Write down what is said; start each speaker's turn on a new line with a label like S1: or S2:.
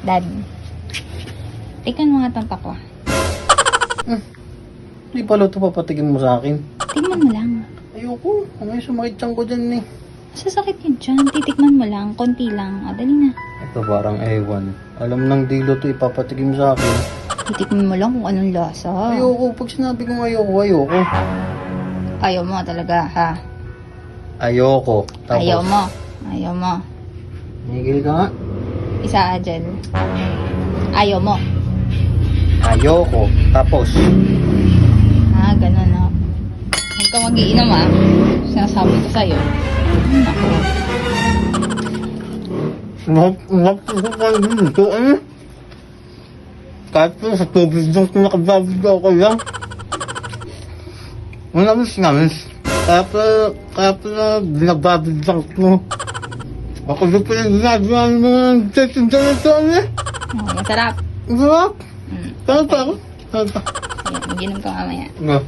S1: Dad. Tingnan mo nga tong takwa.
S2: Hindi pala ito papatigin mo sa akin.
S1: Tingnan mo lang.
S2: Ayoko. May sumakit tiyan ko dyan eh.
S1: Sasakit yun dyan. Titikman mo lang. Konti lang. O, dali na.
S2: Ito parang ewan. Alam ng dilo to ipapatigim sa akin.
S1: Titikman mo lang kung anong lasa.
S2: Ayoko. Pag sinabi kong ayoko, ayoko.
S1: Ayaw mo talaga, ha?
S2: Ayoko. Tapos,
S1: Ayaw mo. Ayaw mo.
S2: Migil ka nga.
S1: Isa, Ajel. Ayaw mo.
S2: Ayoko. Tapos,
S1: Ah, ganun, no? Huwag ka mag-iinom, ah. Sinasabi ko sa'yo. Ako.
S2: Dito eh. Kahit po sa tubig kung nakababig ako lang. Manamis namis. Kaya pala, kaya pala binababig lang ko. Ako na pala ginagawa ng mga na ito eh.
S1: Oh, masarap.
S2: Ang sarap.
S1: Mm.
S2: Saan pa ako? Saan pa?
S1: Ayan, mag-inom ka mamaya.
S2: Nga.